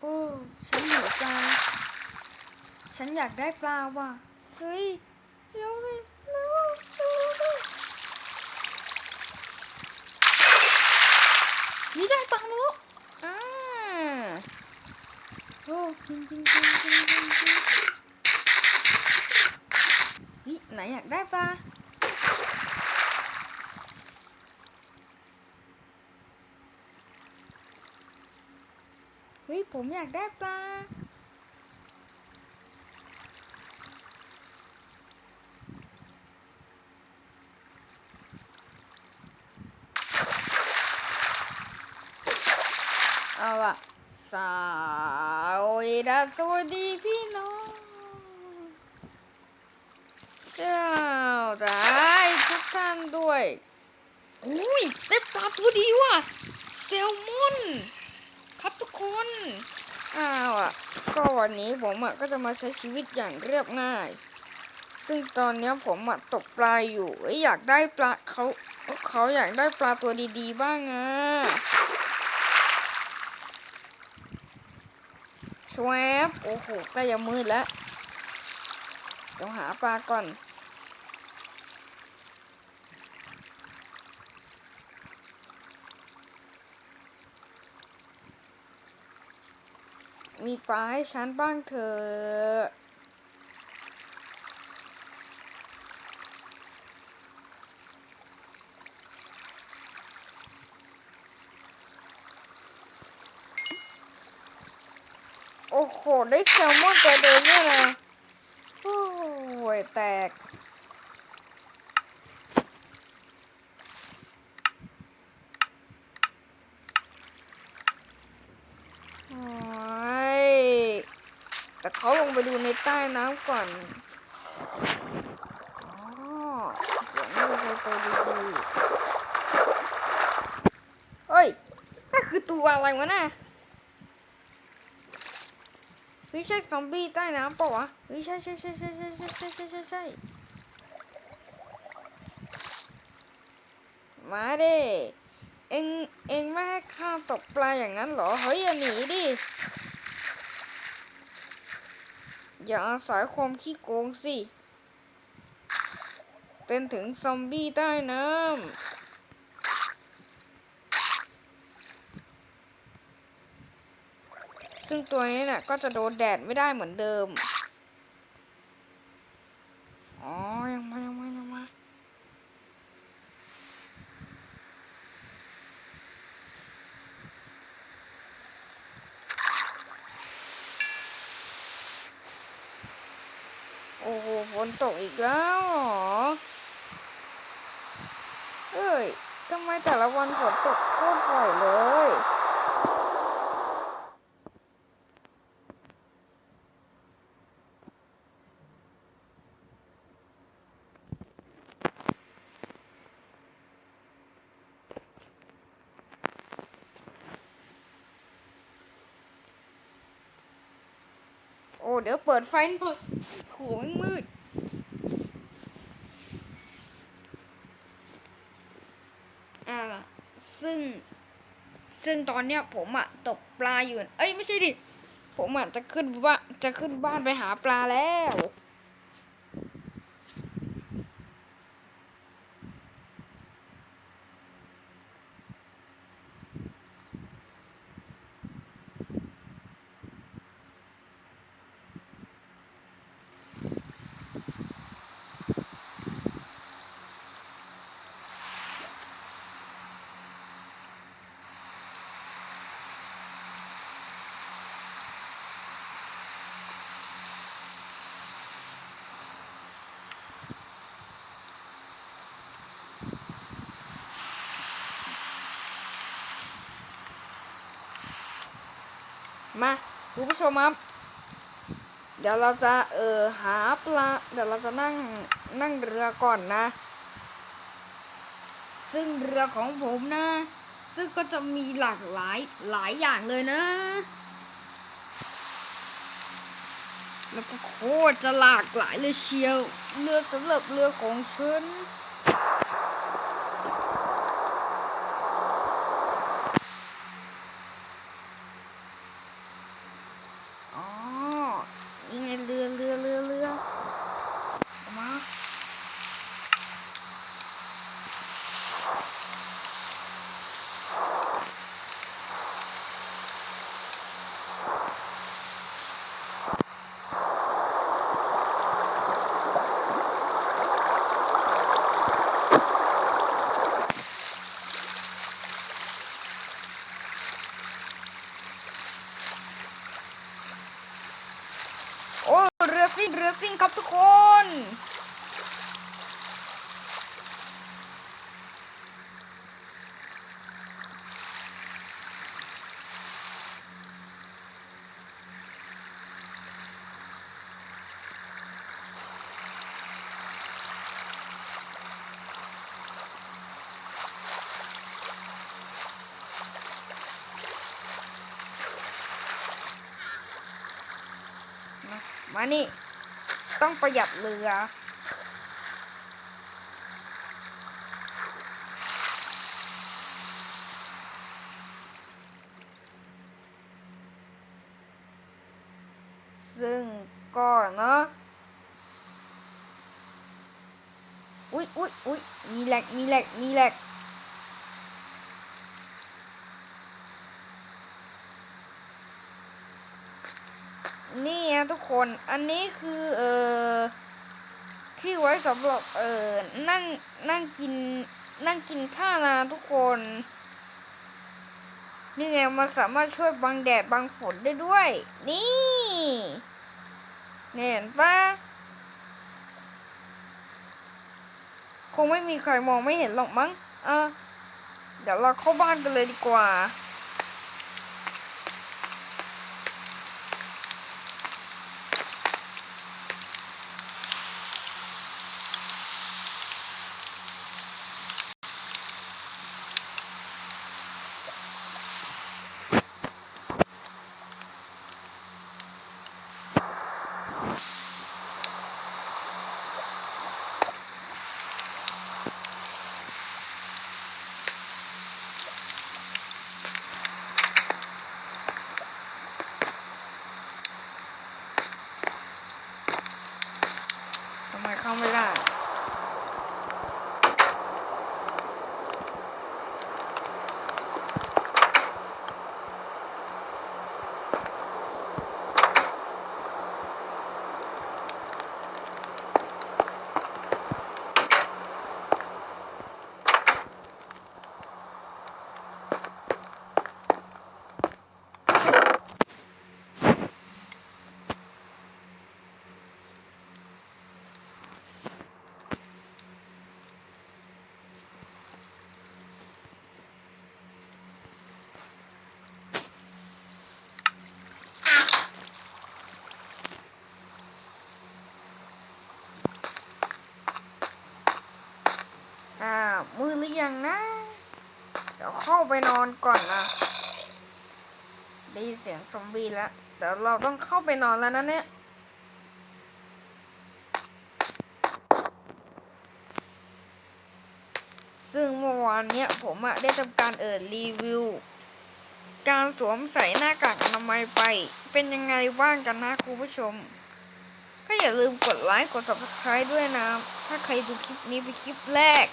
โอ้ ฉันหิวปลา ฉันอยากได้ปลาว่ะ เฮ้ยเดี๋ยวเลยเร็วเร็วเร็วนี่ได้ปลาแล้วอ่าโอ้กินกินกินกินกินนเฮ้ยไหนอยากได้ปลา เฮ้ย ผมอยากได้ปลา เอาล่ะ สวัสดีสวัสดีพี่น้องเจ้าได้ทุกท่านด้วย อุ้ยได้ปลาตัวดีว่ะแซลมอน คนอ้าวอะก็วันนี้ผมอะก็จะมาใช้ชีวิตอย่างเรียบง่าย ซึ่งตอนนี้ผมอะตกปลาอยู่อยากได้ปลาเขาเขาอยากได้ปลาตัวดีๆ บ้างอะชวบโอ้โหใกล้จะมืดแล้วเดี๋ยวหาปลาก่อน มีปลาให้ฉันบ้างเถอะโอ้โห ได้แซลมอนตัวเดิมเนี่ยนะ โอ้ยแตก โอ้ยแต่ เขาลงไปดูในใต้น้ำก่อนอ๋อเดี๋ยวนี่เรไปดูดูเฮ้ยนั่นคือตัวอะไรวะน่ะเฮ้ยใช่ซอมบี้ใต้น้ำปล่าวะเฮ้ยใช่ใช่ใช่ใช่ใช่ใช่ใช่ใช่ใช่ใช่มาดิเอ็งเอ็งไม่ให้ข้าตกปลาอย่างนั้นเหรอ เฮ้ยอย่าหนีดิ อย่าอาศัยความขี้โกงสิ เป็นถึงซอมบี้ใต้น้ำซึ่งตัวนี้น่ะก็จะโดนแดดไม่ได้เหมือนเดิม อ๋อ ยังมา ยังมา ยังมา โอ้โหฝ นตกอีกแล้วเหรอเอ้ยทำไมแต่ละวันฝนตกโคตรบ่อยเลย โอ้ เดี๋ยวเปิดไฟหน่อยโหมืด อ่า ซึ่ง ซึ่งตอนเนี้ยผมอะตกปลาอยู่ เอ้ยไม่ใช่ดิ ผมอะจะขึ้นบ้านจะขึ้นบ้านไปหาปลาแล้ว มาคุณผู้ชมครับ เดี๋ยวเราจะเออหาปลา เดี๋ยวเราจะนั่งนั่งเรือก่อนนะ ซึ่งเรือของผมนะ ซึ่งก็จะมีหลากหลายหลายอย่างเลยนะ แล้วก็โคตรจะหลากหลายเลยเชียว เรือสำหรับเรือของฉัน ซิ่งครับทุกคนมามานี่ ต้องประหยัดเรือซึ่งก็เนาะอุ๊ยอุ๊ยอุ๊ยมีแหลกมีแหลกมีแหลก นี่นะทุกคน อันนี้คือเออที่ไว้สำหรับเออนั่งนั่งกินนั่งกินข้าวนะทุกคน นี่ไงมันสามารถช่วยบังแดดบังฝนได้ด้วย นี่เนี่ยเห็นปะคงไม่มีใครมองไม่เห็นหรอกมั้ง เอะเดี๋ยวเราเข้าบ้านกันเลยดีกว่า มือหรือยังนะ เดี๋ยวเข้าไปนอนก่อนนะได้ยินเสียงซอมบี้แล้ว เดี๋ยวเราต้องเข้าไปนอนแล้วนะเนี่ย ซึ่งเมื่อวานเนี้ยผมอะได้ทำการเอิดรีวิว การสวมใส่หน้ากากอนามัยไป เป็นยังไงบ้างกันนะคุณผู้ชม ก็อย่าลืมกดไลค์ กด subscribe ด้วยนะ ถ้าใครดูคลิปนี้เป็นคลิปแรก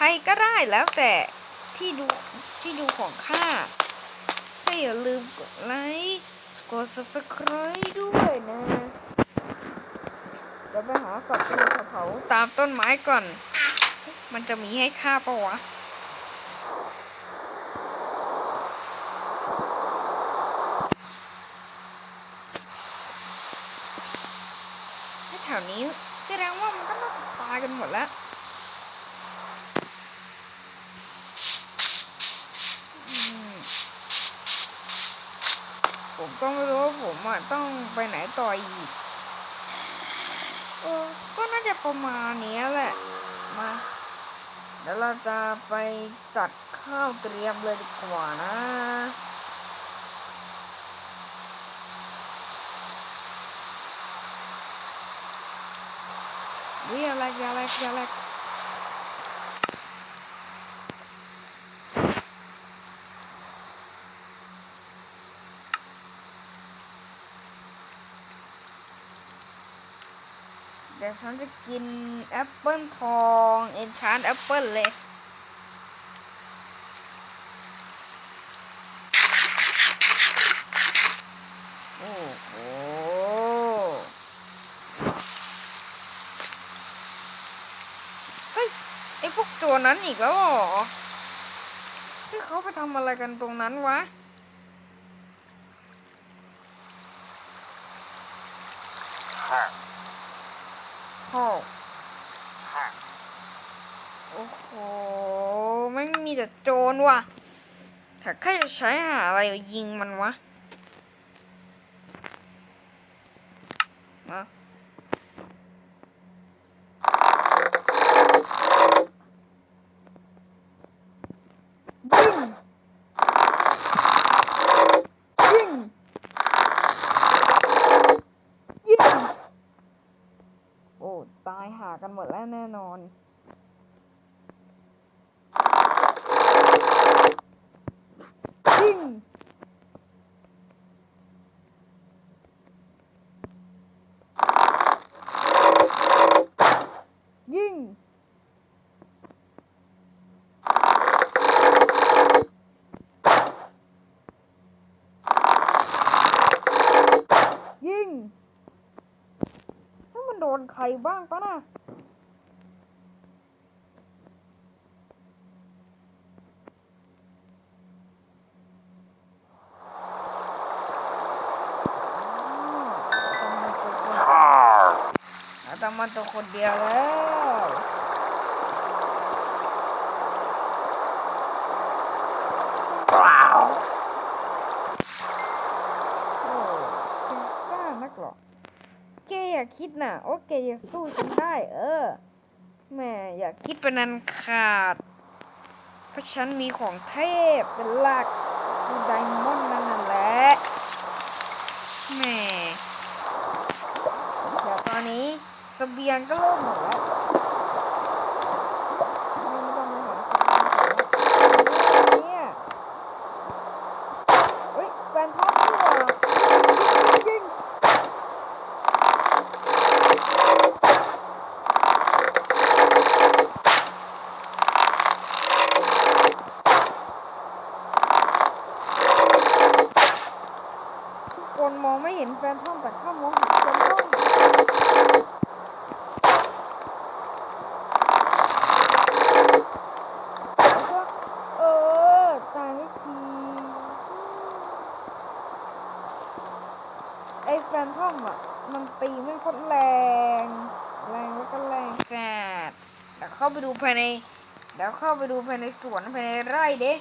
ใครก็ได้แล้วแต่ที่ดูที่ดูของข้าก็อย่าลืมกดไลค์กด subscribe ด้วยนะเดี๋ยวไปหาสัตว์ตัวเผาตามต้นไม้ก่อน มันจะมีให้ฆ่าปะวะถ้าแถวนี้แสดงว่ามันก็น่าจะตายกันหมดแล้ว ผมก็ไม่รู้ว่าผมอะต้องไปไหนต่ออีกเออก็น่าจะประมาณนี้แหละ มาเดี๋ยวเราจะไปจัดข้าวเตรียมเลยดีกว่านะวิอะไรอะไรอะไรเดี๋ยวฉันจะกินแอปเปิลทองเอนชานแอปเปิลเลยโอ้โหเฮ้ยไอพวกโจรนั้นอีกแล้วเหรอที่เขาไปทำอะไรกันตรงนั้นวะ โอ้โอ้โหไม่งมีแต่โจรว่ะ ถ้าข้าจะใช้หาอะไรยิงมันวะมายิงยิงยิงโอ้ ตายหากันหมดแล้วแน่นอน ยิง ยิง ยิงถ้ามัน โดนใครบ้างปะน่ะอาตมาตัวคนเดียวแล้วโอ้เป็นซ่านักหรอแก อย่าคิดนะว่าแกจะสู้ฉันได้ เออแม่อย่าคิดเป็นนันขาด เพราะฉันมีของเทพเป็นหลักคือไดมอนด์นั่นแหละแม่เดี๋ยวตอนนี้เสบียงก็เริ่มหมดแล้วไม่ต้องมาหาเสบียงก่อนแล้วเนี่ยเฮ้ยแฟนท็อปนี่หว่ายิงทุกคนมองไม่เห็นแฟนทอมแต่ข้ามองเห็นแฟนทอม แล้วก็เออ ตายไม่ที ไอ้แฟนทอมอะ มันตีไม่ค่อยแรง แรงแล้วก็แรงจัดเดี๋ยวเข้าไปดูภายใน เดี๋ยวเข้าไปดูภายในสวนภายในไร่เด้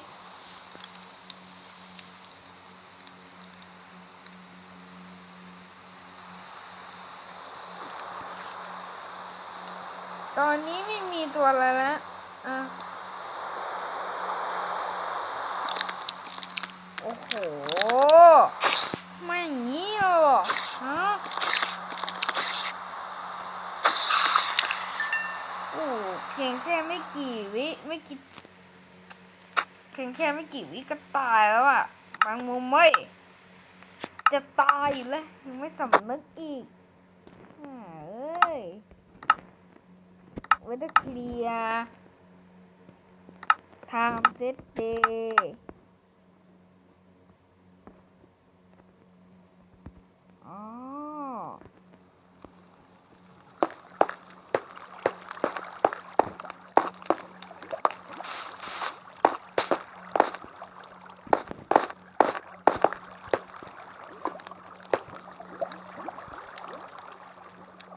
ตอนนี้ไม่มีตัวอะไรแล้วอะ โอ้โห ไม่อย่างนี้หรอฮะ โอ้เพียงแค่ไม่กี่วิไม่กี่เพียงแค่ไม่ กี่วิก็ตายแล้วอะบางมุมไม่จะตายแล้วยังไม่สำนึกอีกอเอ้ยไว้จะเคลียร์ทำเซตเดย์อ๋อ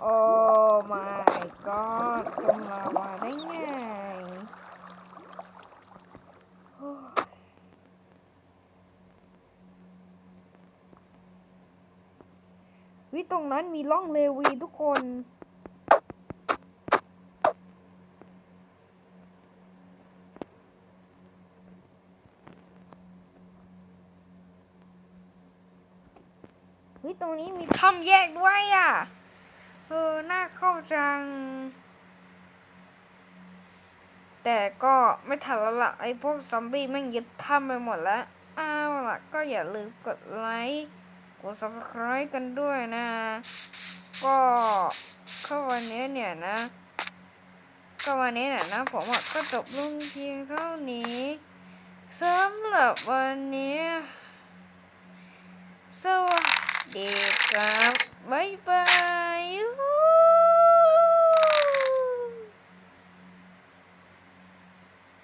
โอ้ my god จะมามาได้ไงโอ้ย วิตรงนั้นมีร่องเลวีทุกคนเฮ้ยตรงนี้มีถ้ำแยกด้วยอะ เออ น่าเข้าจัง แต่ก็ไม่ทันแล้วล่ะ ไอ้พวกซอมบี้แม่งยึดถ้ำไปหมดแล้ว อ้าวล่ะ ก็อย่าลืมกดไลค์ กด subscribe กันด้วยนะ ก็ก็วันนี้เนี่ยนะ ก็วันนี้เนี่ยนะผมก็จบลงเพียงเท่านี้สำหรับวันนี้ สวัสดีครับบ๊ายบาย